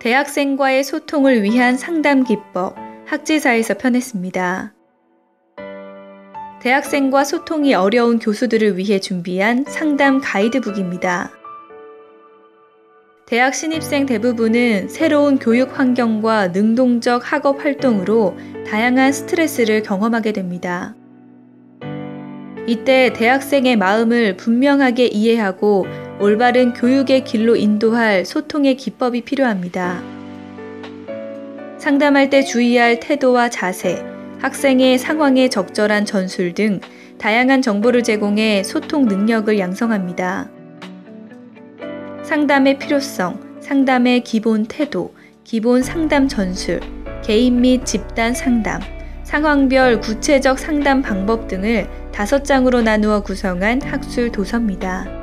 대학생과의 소통을 위한 상담 기법 학지사에서 편했습니다. 대학생과 소통이 어려운 교수들을 위해 준비한 상담 가이드북입니다. 대학 신입생 대부분은 새로운 교육 환경과 능동적 학업 활동으로 다양한 스트레스를 경험하게 됩니다. 이때 대학생의 마음을 분명하게 이해하고 올바른 교육의 길로 인도할 소통의 기법이 필요합니다. 상담할 때 주의할 태도와 자세, 학생의 상황에 적절한 전술 등 다양한 정보를 제공해 소통 능력을 양성합니다. 상담의 필요성, 상담의 기본 태도, 기본 상담 전술, 개인 및 집단 상담, 상황별 구체적 상담 방법 등을 다섯 장으로 나누어 구성한 학술 도서입니다.